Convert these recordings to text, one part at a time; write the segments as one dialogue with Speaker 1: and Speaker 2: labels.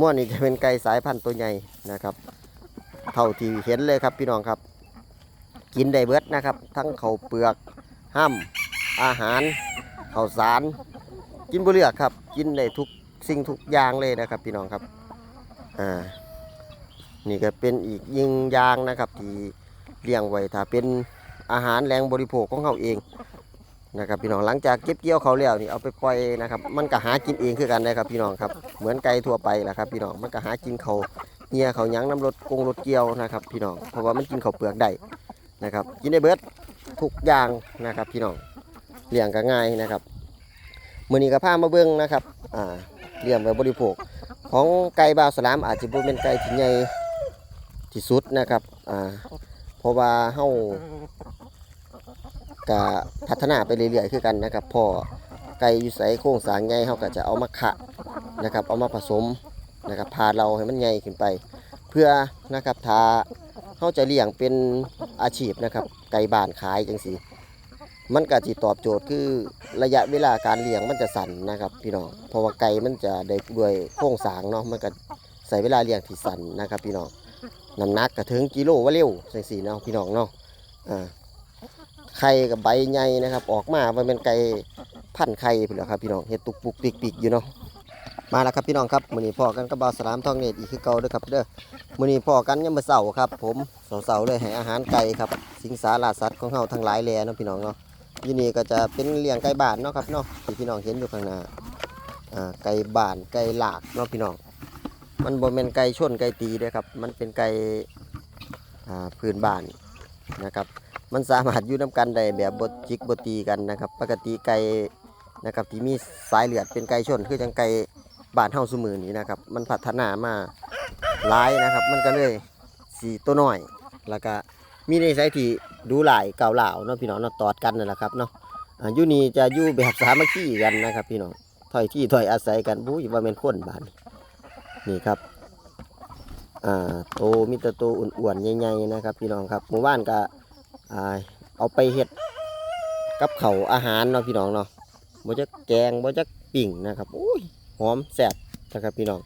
Speaker 1: ม่วนนี่จะเป็นไก่สายพันธุ์ตัวใหญ่นะครับ เท่าที่เห็นเลยครับพี่น้องครับ กินได้เบิดนะครับ ทั้งเขาเปลือกห้ำอาหารข้าวสาร กินบ่เลือกครับ กินได้ทุกสิ่งทุกอย่างเลยนะครับพี่น้องครับอ่านี่ก็เป็นอีกยิงยางนะครับที่เลี้ยงไว้ถ้าเป็นอาหารแรงบริโภคของเขาเอง นะครับพี่น้องหลังจากเก็บเกี่ยวเขาแล้วนี่เอาไปปล่อยนะครับ มันก็หากินเองคือกันนะครับพี่น้องครับเหมือนไก่ทั่วไปแหละครับพี่น้องมันก็หากินเขาเหี่ยเขาหยังน้ำรถกงรถเกี่ยวนะครับ พี่น้องเพราะว่ามันกินเขาเปลือกได้นะครับ กินได้เบิดทุกอย่างนะครับ พี่น้องเลี้ยงก็ง่ายนะครับมือนี้ก็พามาเบิ่งนะครับอ่าเลี้ยงไว้บริโภค ของไก่บาวสลามอาจจะเป็นไก่ที่ใหญ่ที่สุดนะครับอ่าเพราะว่าเฮา ก็พัฒนาไปเรื่อยๆคือกันนะครับพอไก่อยู่ใสโครงสางใหญ่เฮาก็จะเอามาขะนะครับ เอามาผสมนะครับพาเราให้มันใหญ่ขึ้นไป เพื่อนะครับถ้าเฮาจะเลี้ยงเป็นอาชีพนะครับ ไก่บ้านขายจังซี่มันก็สิตอบโจทย์คือระยะเวลาการเลี้ยงมันจะสั้นนะครับ พี่น้องเพราะว่าไก่มันจะได้ด้วยโครงสางเนาะมันก็ใส่เวลาเลี้ยงที่สั้นนะครับ พี่น้องน้ำหนักก็ถึงกิโลว่าเร็วจังซี่เนาะพี่น้องเนาะอ่า ไข่กับใบใหญ่นะครับ ออกมามันเป็นไก่พันไข่พุ่นแหละครับพี่น้องเฮ็ดตุกปุกปิกปิกอยู่เนาะมาแล้วครับพี่น้องครับมื้อนี้พ่อกันกับบาวสลามทองเนตรอีกคือเก่าเด้อครับเด้อมื้อนี้พ่อกันยามมื้อเช้าครับ ผมเช้าๆเลยให้อาหารไก่ครับ สิงสาราสัตว์ของเฮาทั้งหลายแลเนาะพี่น้องเนาะที่นี่ก็จะเป็นเลี้ยงไก่บ้านเนาะครับเนาะที่พี่น้องเห็นอยู่ข้างหน้าอ่าไก่บ้านไก่หลากเนาะพี่น้อง มันบ่แม่นไก่ชนไก่ตีเด้อครับ มันเป็นไก่อ่าพื้นบ้านนะครับ มันสามารถอยู่นํกันได้แบบบ่จิกบ่ตีกันนะครับ ปกติไก่นะครับที่มีสายเลือดเป็นไก่ชน คือจังไก่บ้านเฮาซุมื้อนี้นะครับ มันพัฒนามาหลายนะครับ มันก็เลยสีตัวน้อย แล้วก็มีในสายที่ดูหลายเก่าเหล่าเนาะพี่น้องเนาะตอดกันนั่นแหละครับเนาะอยู่นี่จะอยู่แบบสามัคคีกันนะครับ พี่น้องถอยที่ถอยอาศัยกันบู้ยว่าเป็นคนบ้านนี่ครับอ่าโตมีแต่โตอ้วนๆใหญ่ๆนะครับ พี่น้องครับหมู่บ้านก็ เอาไปเฮ็ดกับเขาอาหารเนาะพี่น้องเนาะบ่จะแกงบ่จะปิ่งนะครับโอ้ยหอมแซ่บนะครับพี่น้อง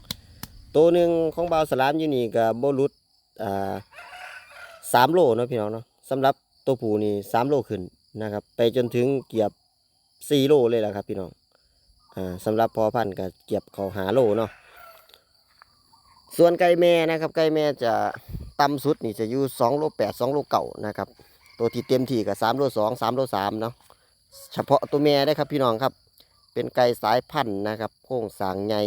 Speaker 1: ตัวหนึ่งของบาวสลามอยู่นี่ก็บ่หลุดอ่าสามโลเนาะพี่น้องเนาะสำหรับตัวผู้นี่สามโลขึ้นนะครับ ไปจนถึงเกียบสี่โลเลยแหละครับพี่น้องอ่าสำหรับพอพันธุ์ก็เกียบเขาหาโลเนาะส่วนไก่แม่นะครับไก่แม่จะต่ำสุดนี่จะอยู่สองโลแปดสองโลเก่านะครับ ตัวที่เต็มที่ก็สามโลสองสามโลสามเนาะเฉพาะตัวแม่ได้ครับพี่น้องครับ เป็นไก่สายพันธุ์นะครับโค้งสางใหญ่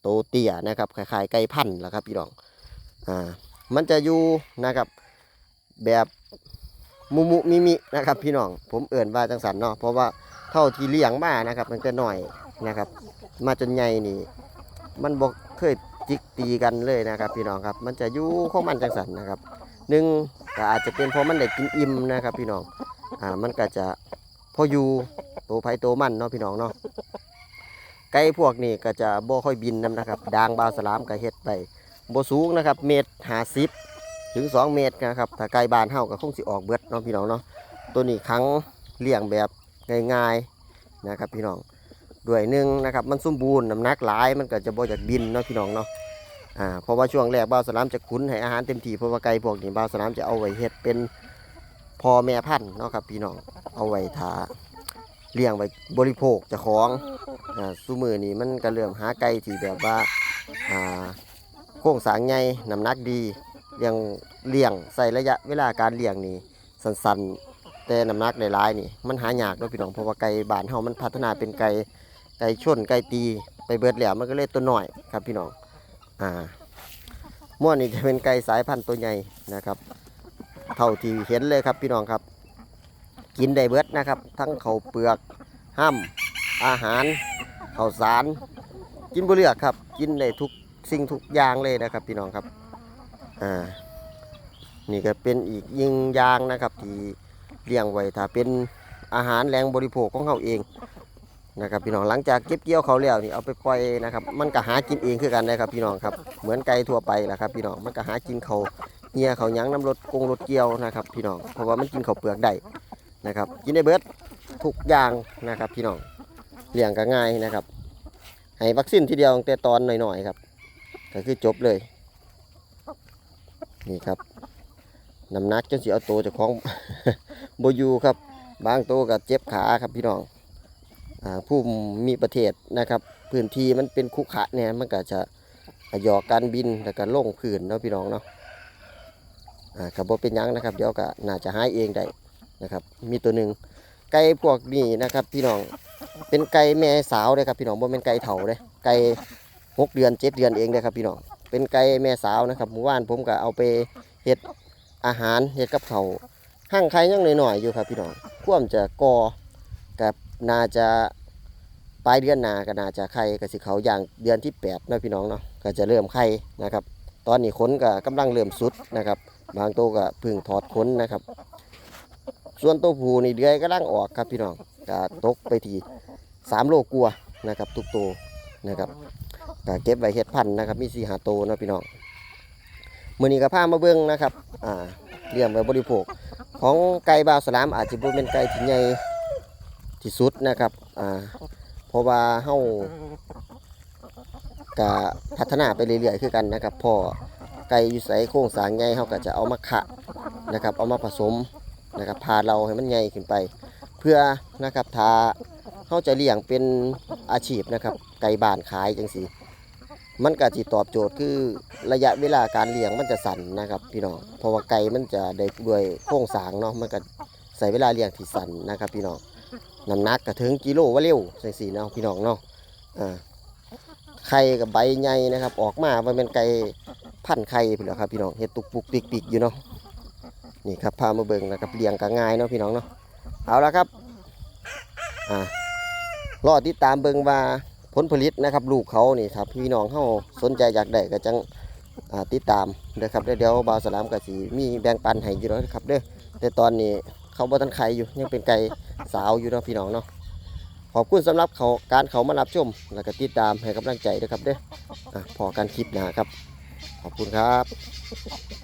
Speaker 1: โตเตี้ยนะครับคล้ายๆไก่พันธุ์แหละครับพี่น้องอ่ามันจะอยู่นะครับแบบมุมุมิมินะครับพี่น้องผมเอื่นว่าจังสันเนาะเพราะว่าเท่าที่เลี้ยงมานะครับมันก็หน่อยนะครับ มาจนใหญ่นี่ มันบอกเคยจิกตีกันเลยนะครับ พี่น้องครับ มันจะอยู่ของมันจังสันนะครับ หนึ่งก็อาจจะเป็นเพราะมันได้กินอิ่มนะครับพี่น้องอ่ามันก็จะพออยู่โตไผโตมันเนาะพี่น้องเนาะไก่พวกนี้ก็จะบ่ค่อยบินนํนะครับดางบาสลามก็เฮ็ดไปบ่สูงนะครับ เมตรห้าสิบถึง2เมตรนะครับถ้าไกลบานเฮาก็คงสิออกเบิดเนาะพี่น้องเนาะตัวนี้ครั้งเลี้ยงแบบง่ายๆนะครับพี่น้องด้วยหนึ่งนะครับมันสมบูรณ์น้ำหนักหลายมันก็จะบ่อยากบินเนาะพี่น้องเนาะ อ่าเพราะว่าช่วงแรกบ่าวสลามจะคุ้นให้อาหารเต็มที่เพราะว่าไก่พวกนี้บ่าวสลามจะเอาไว้เฮ็ดเป็นพ่อแม่พันธุ์เนาะครับพี่น้องเอาไว้ทาเลี้ยงไว้บริโภคจะของอ่าซุมือนี้มันก็เริ่มหาไก่ที่แบบว่าอ่าโครงสางใหญ่น้ำหนักดีเลี้ยงเลี้ยงใส่ระยะเวลาการเลี้ยงนี่สั้นๆ แต่น้ำหนักหลายๆนี่มันหายากด้วยพี่น้องเพราะว่าไก่บ้านเฮามันพัฒนาเป็นไก่ไก่ชนไก่ตีไปเบิดแล้วมันก็เลยตัวหน้อยครับพี่น้อง อ่าม่วนนี่จะเป็นไก่สายพันธุ์ตัวใหญ่นะครับ เท่าที่เห็นเลยครับพี่น้องครับ กินได้เบิดนะครับ ทั้งเขาเปลือกห้ำอาหารข้าสาร กินบ่เลือกครับ กินได้ทุกสิ่งทุกอย่างเลยนะครับ พี่น้องครับอ่านี่ก็เป็นอีกยิงยางนะครับที่เลี้ยงไว้ถ้าเป็นอาหารแรงบริโภคของเขาเอง นะครับพี่น้องหลังจากเก็บเกี่ยวเขาแล้วนี่เอาไปปล่อยนะครับ มันก็หากินเองคือกันนะครับพี่น้องครับเหมือนไก่ทั่วไปแหละครับ พี่น้องมันก็หากินเขาเหี่ยเขายังน้ำรถกงรถเกี่ยวนะครับ พี่น้องเพราะว่ามันกินเขาเปลือกได้นะครับ กินได้เบิดทุกอย่างนะครับ พี่น้องเลี้ยงก็ง่ายนะครับให้วัคซีนทีเดียวแต่ตอนหน่อยๆครับก็คือจบเลย นี่ครับน้ำหนักจนสิเอาตัวจากของบยู่ครับ บางตัวก็เจ็บขาครับพี่น้อง ผู้มีประเทศนะครับ พื้นที่มันเป็นคุขะเนี่ยมันก็จะหยอกการบินแล้วก็ลงพื้นเนาะพี่น้องเนาะอ่ากับบ่เป็นยังนะครับ เดี๋ยวก็น่าจะหายเองได้นะครับ มีตัวหนึ่งไก่พวกนี้นะครับ พี่น้องเป็นไก่แม่สาวเลยครับพี่น้องบ่เป็นไก่เฒ่าเลยไก่หกเดือนเจ็ดเดือนเองเลยครับพี่น้องเป็นไก่แม่สาวนะครับเมื่อวานผมก็เอาไปเฮ็ดอาหารเฮ็ดกับเขาหั่งไข่ยังหน่อยๆอยู่ครับพี่น้องควมจะกอกับ น่าจะปลายเดือนหน้าก็น่าจะไข่ก็สิเขาอย่างเดือนที่แปดนะพี่น้องเนาะก็จะเริ่มไข่นะครับ ตอนนี้ขนก็กำลังเริ่มสุดนะครับ บางตัวก็พึ่งถอดขนนะครับ ส่วนตัวผู้นี่เดือยกำลังออกครับพี่น้องก็ตกไปที่สามโลกลัวนะครับ ทุกตัวนะครับก็เก็บไว้เฮ็ดพันนะครับ มีสีหาโตนะพี่น้องมื้อนี้ก็พามาเบิ่งนะครับอ่าเลี้ยงไว้บริโภค ของไก่บาวสลามอาจจะบ่เป็นไก่ที่ใหญ่ ที่สุดนะครับอ่าเพราะว่าเฮาก็พัฒนาไปเรื่อยๆคือกันนะครับพ่อไก่อยู่ไสโครงสางใหญ่เฮาก็จะเอามาขะนะครับ เอามาผสมนะครับพาเราให้มันใหญ่ขึ้นไป เพื่อนะครับถ้าเฮาจะเลี้ยงเป็นอาชีพนะครับ ไก่บ้านขายจังซี่มันก็สิตอบโจทย์คือระยะเวลาการเลี้ยงมันจะสั้นนะครับ พี่น้องเพราะว่าไก่มันจะได้ด้วยโครงสางเนาะมันก็ใส่เวลาเลี้ยงที่สั้นนะครับ พี่น้อง น้ำหนักก็ถึงกิโลว่าเร็วจังซี่เนาะพี่น้องเนาะอ่าไข่กับใบใหญ่นะครับ ออกมามันเป็นไก่พันไข่พุ่นแล้วครับพี่น้องเฮ็ดตุกปุกติกติกอยู่เนาะนี่ครับพามาเบิ่งนะครับเลี้ยงก็ง่ายเนาะพี่น้องเนาะเอาละครับอ่ารอติดตามเบิ่งว่าผลผลิตนะครับลูกเขานี่ครับพี่น้องเฮาสนใจอยากได้ก็จังอ่าติดตามเด้อครับเดี๋ยวบ่าวสลามก็สิมีแบ่งปันให้อยู่แล้วครับเด้อแต่ตอนนี้ เขาบ่ทันไข่อยู่ยังเป็นไก่สาวอยู่เนาะพี่น้องเนาะขอบคุณสำหรับเขาการเขามารับชม แล้วก็ติดตามให้กำลังใจเด้อครับเด้ออะพอการคลิปหนะครับ ขอบคุณครับ